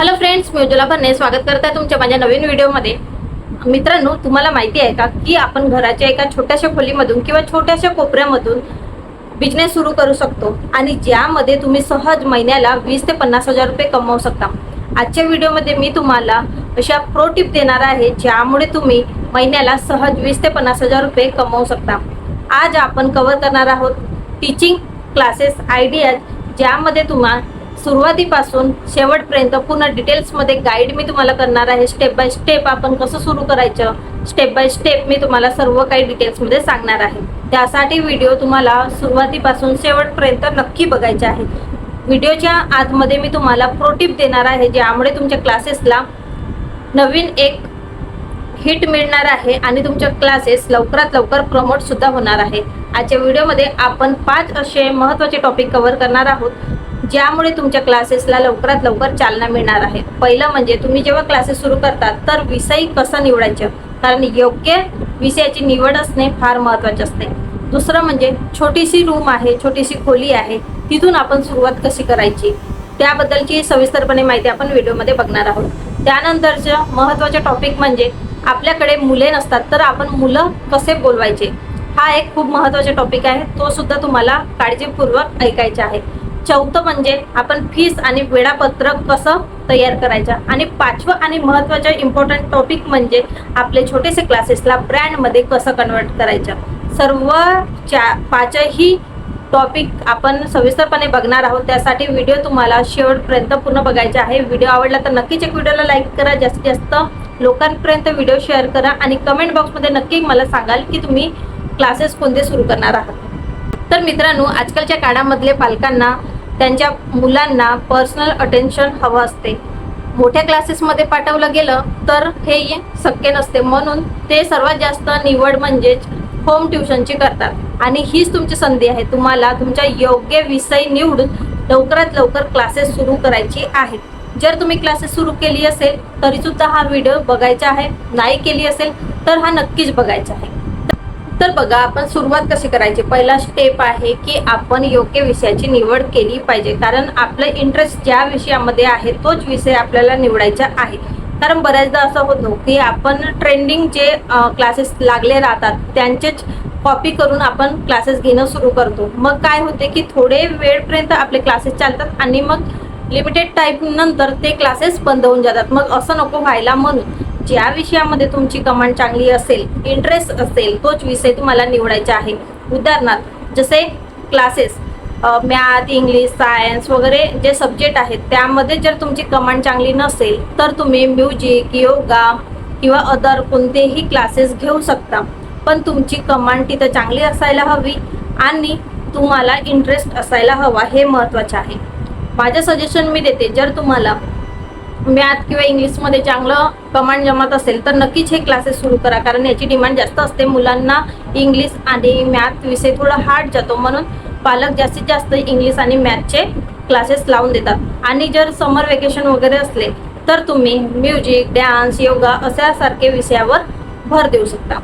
Hello friends मी उज्ज्वला भरणे. स्वागत करत आहे तुमच्या माझ्या नवीन व्हिडिओमध्ये. मित्रांनो तुम्हाला माहिती आहे का की आपण घराच्या एका छोट्याशा खोलीमधून किंवा छोट्याशा कोपऱ्यामधून बिझनेस सुरू करू शकतो आणि ज्यामध्ये तुम्ही सहज महिन्याला वीस ते पन्नास हजार रुपये कमवू शकता. आजच्या व्हिडिओमध्ये मी तुम्हाला अशा प्रो टिप देणार आहे ज्यामुळे तुम्ही महिन्याला सहज वीस ते पन्नास हजार रुपये कमवू शकता. आज आपण कव्हर करणार आहोत टीचिंग क्लासेस आयडियाज ज्यामध्ये तुम्हाला सुरुवातीपासून शेवटपर्यंत पूर्ण डिटेल्समध्ये गाईड मी तुम्हाला करणार आहे. स्टेप बाय स्टेप आपण कसं सुरू करायचं? स्टेप बाय स्टेप मी तुम्हाला सर्व काही डिटेल्समध्ये सांगणार आहे. त्यासाठी व्हिडिओ तुम्हाला सुरुवातीपासून शेवटपर्यंत नक्की बघायचे आहे. व्हिडिओच्या आतमध्ये मी तुम्हाला प्रोटिप देणार आहे ज्यामुळे तुमच्या क्लासेसला नवीन एक हिट मिळणार आहे आणि तुमच्या क्लासेस लवकरात लवकर प्रमोट सुद्धा होणार आहे. आजच्या व्हिडिओमध्ये आपण पाच असे महत्त्वाचे टॉपिक कव्हर करणार आहोत. ज्यामुळे तुमच्या क्लासेसला लवकरात लवकर चालना मिळणार आहे. पहिलं म्हणजे तुम्ही जेव्हा क्लासेस सुरू करतात तर विषय कसा निवडायचं? कारण योग्य विषयाची निवड असणे फार महत्त्वाचे असते. दुसरं म्हणजे छोटीशी रूम आहे छोटीशी खोली आहे तिथून आपण सुरुवात कशी करायची? त्याबद्दलची सविस्तरपणे माहिती आपण व्हिडिओमध्ये बघणार आहोत. त्यानंतरचं महत्त्वाचं टॉपिक म्हणजे आपल्याकडे मुले नसतात तर आपण मुलं कसे बोलवायचे? हा एक खूप महत्त्वाचा टॉपिक आहे तो सुद्धा तुम्हाला काळजीपूर्वक ऐकायचा आहे. चौथं म्हणजे आपण फीस आणि वेळापत्रक कसं तयार करायचं? आणि पाचवं आणि महत्त्वाचं इम्पॉर्टंट टॉपिक म्हणजे आपले छोटेसे क्लासेसला ब्रँडमध्ये कसं कन्वर्ट करायचं? सर्व चा पाचही टॉपिक आपण सविस्तरपणे बघणार आहोत. त्यासाठी व्हिडिओ तुम्हाला शेवटपर्यंत पूर्ण बघायचा आहे. व्हिडिओ आवडला तर नक्कीच एक व्हिडिओला लाईक करा. जास्तीत जास्त लोकांपर्यंत व्हिडिओ शेअर करा. आणि कमेंट बॉक्समध्ये नक्की मला सांगाल की तुम्ही क्लासेस कोणते सुरू करणार आहात. तर मित्रांनो आजकालच्या काळामधले पालकांना त्यांच्या मुलांना पर्सनल अटेन्शन हवं असते. मोठ्या क्लासेसमध्ये पाठवलं गेलं तर हे शक्य नसते. म्हणून ते सर्वात जास्त निवड म्हणजेच होम ट्युशनची करतात. आणि हीच तुमची संधी आहे. तुम्हाला तुमच्या योग्य विषय निवडून लवकरात लवकर क्लासेस सुरू करायची आहेत जर तुम्ही क्लासेस सुरू केली असेल तरीसुद्धा हा व्हिडिओ बघायचा आहे. नाही केली असेल तर हा नक्कीच बघायचा आहे. तर बघा आपण सुरुवात कशी करायची? पहिला स्टेप आहे की आपण योग्य विषयाची निवड केली पाहिजे. कारण आपला इंटरेस्ट ज्या विषयामध्ये आहे तोच विषय आपल्याला निवडायचा आहे. कारण बऱ्याचदा असं होतं की आपण ट्रेंडिंग जे क्लासेस लागले राहतात त्यांचेच कॉपी करून आपण क्लासेस घेणं सुरू करतो. मग काय होते की थोडे वेळपर्यंत आपले क्लासेस चालतात आणि मग लिमिटेड टाईम नंतर ते क्लासेस बंद होऊन जातात. मग असं नको व्हायला म्हणून. ज्या विषयामध्ये तुमची कमांड चांगली असेल इंटरेस्ट असेल तोच विषय तुम्हाला निवडायचा आहे. उदाहरणार्थ जसे क्लासेस मॅथ इंग्लिश सायन्स वगैरे जे सब्जेक्ट आहेत त्यामध्ये जर तुमची कमांड चांगली नसेल तर तुम्ही म्युझिक योगा किंवा अदर कोणतेही क्लासेस घेऊ शकता. पण तुमची कमांड तिथं चांगली असायला हवी आणि तुम्हाला इंटरेस्ट असायला हवा हे महत्त्वाचे आहे. माझं सजेशन मी देते जर तुम्हाला मॅथ किंवा इंग्लिशमध्ये चांगलं कमांड जमत असेल तर नक्कीच हे क्लासेस सुरू करा. कारण याची डिमांड जास्त असते. मुलांना इंग्लिश आणि मॅथ विषय थोडा हार्ड जातो. म्हणून पालक जास्तीत जास्त इंग्लिश आणि मॅथचे क्लासेस लावून देतात. आणि जर समर वेकेशन वगैरे असले तर तुम्ही म्युझिक डान्स योगा अशासारखे विषयावर भर देऊ शकता.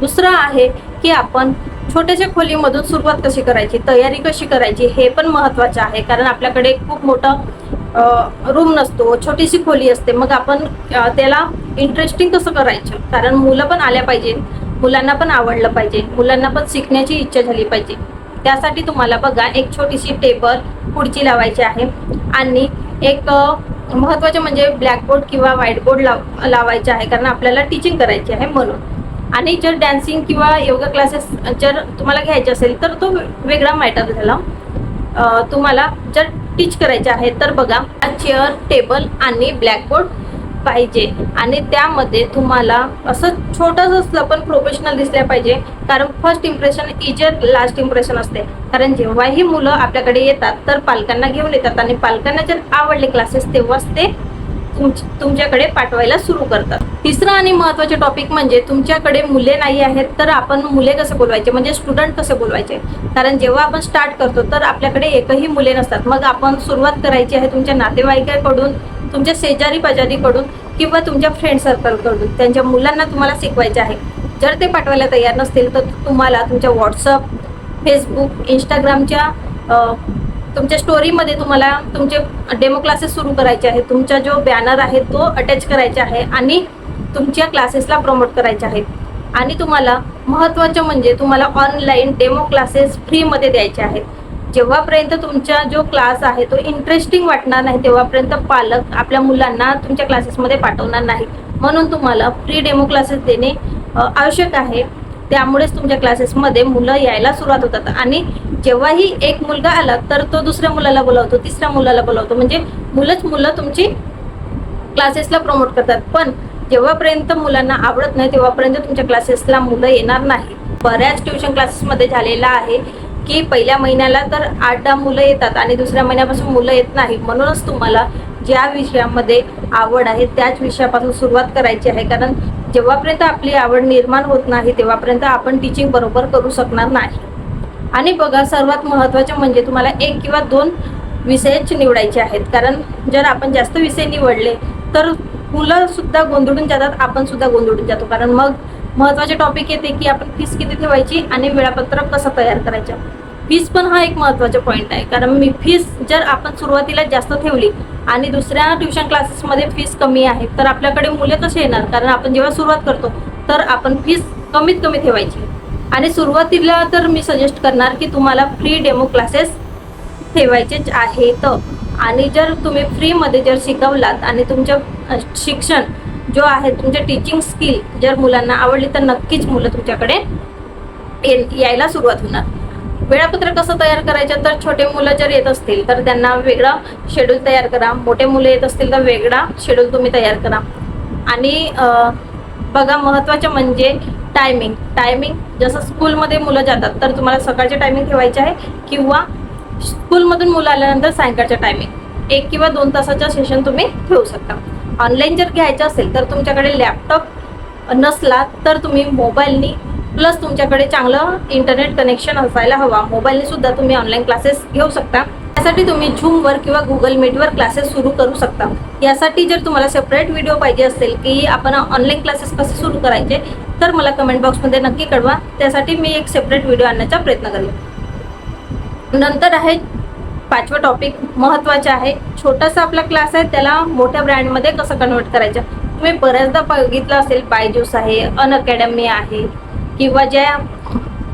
दुसरं आहे की आपण छोट्याशा खोलीमधून सुरुवात कशी करायची तयारी कशी करायची हे पण महत्त्वाचं आहे. कारण आपल्याकडे खूप मोठं रूम नसतो छोटीशी खोली असते. मग आपण त्याला इंटरेस्टिंग कसं करायचं? कारण मुलं पण आल्या पाहिजे. मुलांना पण आवडलं पाहिजे. मुलांना पण शिकण्याची इच्छा झाली पाहिजे. त्यासाठी तुम्हाला बघा एक छोटीशी टेबल खुर्ची लावायची आहे. आणि एक महत्त्वाचे म्हणजे ब्लॅकबोर्ड किंवा व्हाईट बोर्ड लाव लावायचे आहे. कारण आपल्याला टीचिंग करायची आहे म्हणून. आणि जर डॅन्सिंग किंवा योगा क्लासेस जर तुम्हाला घ्यायचे असेल तर तो वेगळा मॅटर झाला. तुम्हाला जर टीच करायचे आहे. तर बघा चेअर टेबल आणि ब्लॅकबोर्ड पाहिजे. आणि त्यामध्ये तुम्हाला असं छोटंसं असलं पण प्रोफेशनल दिसल्या पाहिजे. कारण first impression is a last impression असते. कारण जेव्हाही मुलं आपल्याकडे येतात तर पालकांना घेऊन येतात आणि पालकांना जर आवडले क्लासेस तेव्हाच ते तुमच्याकडे पाठवायला सुरू करतात. तिसरं आणि महत्त्वाचे टॉपिक म्हणजे तुमच्याकडे मुले नाही आहेत तर आपण मुले कसे बोलवायचे? म्हणजे स्टुडंट कसे बोलवायचे? कारण जेव्हा आपण स्टार्ट करतो तर आपल्याकडे एकही मुले नसतात. मग आपण सुरुवात करायची आहे तुमच्या नातेवाईकाकडून तुमच्या शेजारी पाजारीकडून किंवा तुमच्या फ्रेंड सर्कलकडून त्यांच्या मुलांना तुम्हाला शिकवायचे आहे. जर ते पाठवायला तयार नसतील तर तुम्हाला तुमच्या व्हॉट्सअप फेसबुक इंस्टाग्रामच्या तुमच्या स्टोरीमध्ये तुम्हाला तुमचे डेमो क्लासेस सुरू करायचे आहे तुमचा जो बॅनर आहे तो अटॅच करायचा आहे. आणि तुमच्या क्लासेसला प्रमोट करायचे आहेत. आणि तुम्हाला महत्त्वाचं म्हणजे तुम्हाला ऑनलाईन डेमो क्लासेस फ्रीमध्ये द्यायचे आहेत. जेव्हापर्यंत तुमचा जो क्लास आहे तो इंटरेस्टिंग वाटणार नाही तेव्हापर्यंत पालक आपल्या मुलांना तुमच्या क्लासेसमध्ये पाठवणार नाही म्हणून तुम्हाला फ्री डेमो क्लासेस देणे आवश्यक आहे. त्यामुळेच तुमच्या क्लासेसमध्ये मुलं यायला सुरुवात होतात. आणि जेव्हाही एक मुलगा आला तर तो दुसऱ्या मुलाला बोलावतो तिसऱ्या मुलाला बोलावतो. म्हणजे मुलंच मुलं तुमची क्लासेसला प्रमोट करतात. पण जेव्हापर्यंत मुलांना आवडत नाही तेव्हापर्यंत तुमच्या क्लासेसला मुलं येणार नाही. बऱ्याच ट्युशन क्लासेसमध्ये झालेलं आहे की पहिल्या महिन्याला तर आठ दहा मुलं येतात आणि दुसऱ्या महिन्यापासून मुलं येत नाही म्हणूनच तुम्हाला ज्या विषयामध्ये आवड आहे त्याच विषयापासून सुरुवात करायची आहे. कारण जेव्हापर्यंत आपली आवड निर्माण होत नाही तेव्हापर्यंत आपण टीचिंग बरोबर करू शकणार नाही. आणि बघा सर्वात महत्त्वाचे म्हणजे तुम्हाला एक किंवा दोन विषयच निवडायचे आहेत. कारण जर आपण जास्त विषय निवडले तर मुलं सुद्धा गोंधळून जातात आपण सुद्धा गोंधळून जातो. कारण मग महत्त्वाचे टॉपिक येते की आपण फीस किती ठेवायची आणि वेळापत्रक कसं तयार करायचं. फीस पण हा एक महत्त्वाचा पॉईंट आहे. कारण मी फीस जर आपण सुरुवातीला जास्त ठेवली आणि दुसऱ्या ट्युशन क्लासेसमध्ये फीस कमी आहे तर आपल्याकडे मुले कसे येणार? कारण आपण जेव्हा सुरुवात करतो तर आपण फीस कमीत कमी ठेवायची. आणि सुरुवातीला तर मी सजेस्ट करणार की तुम्हाला फ्री डेमो क्लासेस ठेवायचेच आहेत. आणि जर तुम्ही फ्रीमध्ये जर शिकवलात आणि तुमचं शिक्षण जो आहे तुमच्या टीचिंग स्किल जर मुलांना आवडली तर नक्कीच मुलं तुमच्याकडे ये- यायला सुरुवात होणार. वेळापत्रक कसं तयार करायचं? तर छोटे मुलं जर येत असतील तर त्यांना वेगळा शेड्यूल तयार करा. मोठे मुलं येत असतील तर वेगळा शेड्यूल तुम्ही तयार करा. आणि बघा महत्त्वाचं म्हणजे टायमिंग टायमिंग जसं स्कूलमध्ये मुलं जातात तर तुम्हाला सकाळचे टायमिंग ठेवायचे आहे किंवा स्कूलमधून मुलं आल्यानंतर सायंकाळच्या टायमिंग एक किंवा दोन तासाच्या सेशन तुम्ही ठेवू शकता. ऑनलाईन जर घ्यायचं असेल तर तुमच्याकडे लॅपटॉप नसला तर तुम्ही मोबाईलनी प्लस तुमच्याकडे चांगलं इंटरनेट कनेक्शन असायला हवा. मोबाईलने सुद्धा तुम्ही ऑनलाईन क्लासेस घेऊ शकता. त्यासाठी तुम्ही झूमवर किंवा गुगल मीटवर क्लासेस सुरू करू शकता. यासाठी जर तुम्हाला सेपरेट व्हिडिओ पाहिजे असेल की आपण ऑनलाईन क्लासेस कसे सुरू करायचे तर मला कमेंट बॉक्समध्ये नक्की कळवा. त्यासाठी मी एक सेपरेट व्हिडिओ आणण्याचा प्रयत्न करेन. नंतर आहे पाचवा टॉपिक महत्त्वाचा आहे. छोटासा आपला क्लास आहे त्याला मोठ्या ब्रँडमध्ये कसं कन्वर्ट करायचं? तुम्ही बऱ्याचदा बघितलं असेल बायजूस आहे अन अकॅडमी आहे किंवा ज्या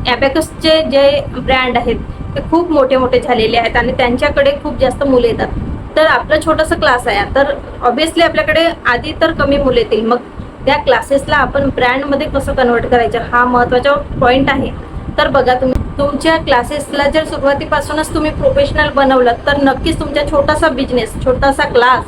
ॲबॅकसचे जे ब्रँड आहेत ते खूप मोठे मोठे झालेले आहेत आणि त्यांच्याकडे खूप जास्त मुलं येतात. तर आपलं छोटंसं क्लास आहे. तर ऑब्विसली आपल्याकडे आधी तर कमी मुलं येतील. मग त्या क्लासेसला आपण ब्रँडमध्ये कसं कन्वर्ट करायचं? हा महत्त्वाचा पॉईंट आहे. तर बघा तुम्ही. तुमच्या क्लासेसला जर सुरुवातीपासूनच तुम्ही प्रोफेशनल बनवलं तर नक्कीच तुमचा छोटासा बिझनेस छोटासा क्लास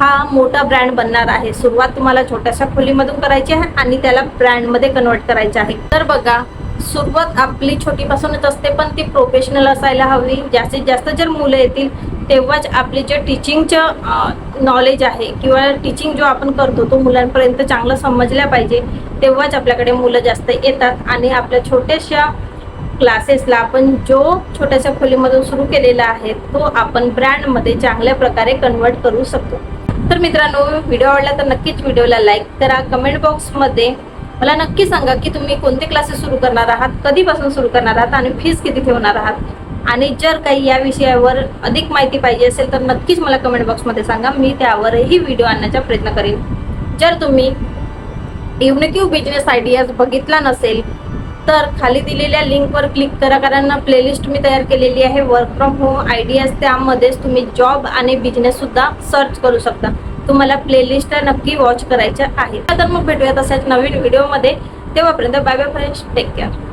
हा मोठा ब्रँड बनणार आहे. सुरुवात तुम्हाला छोट्याशा खोलीमधून करायची आहे आणि त्याला ब्रँडमध्ये कन्वर्ट करायचे आहे. तर बघा सुरुवात आपली छोटीपासूनच असते पण ती प्रोफेशनल असायला हवी. जास्तीत जास्त जर मुलं येतील तेव्हाच आपले जे टीचिंगचं नॉलेज आहे किंवा टीचिंग जो आपण करतो तो मुलांपर्यंत चांगलं समजल्या पाहिजे तेव्हाच आपल्याकडे मुलं जास्त येतात आणि आपल्या छोट्याशा क्लासेसला आपण जो छोट्याशा खोलीमधून सुरू केलेला आहे तो आपण ब्रँडमध्ये चांगल्या प्रकारे कन्वर्ट करू शकतो. तर मित्रांनो व्हिडिओ आवडला तर नक्कीच व्हिडिओला लाईक करा. कमेंट बॉक्समध्ये मला नक्की सांगा की तुम्ही कोणते क्लासेस सुरू करणार आहात कधीपासून सुरू करणार आहात आणि फीस किती ठेवणार आहात? आणि जर काही या विषयावर अधिक माहिती पाहिजे असेल तर नक्कीच मला कमेंट बॉक्समध्ये सांगा. मी त्यावरही व्हिडिओ आणण्याचा प्रयत्न करेन. जर तुम्ही युनिटिव्ह बिझनेस आयडियाज बघितला नसेल तर खाली दिलेल्या लिंकवर क्लिक करा कारण प्लेलिस्ट मी तयार केलेली आहे. वर्क फ्रॉम होम आयडियाज त्यामध्येच तुम्ही जॉब आणि बिझनेससुद्धा सर्च करू शकता. तुम्हाला प्लेलिस्ट नक्की वॉच करायच्या आहे तर मग भेटूया तशाच नवीन व्हिडिओमध्ये तेव्हापर्यंत bye bye friends take care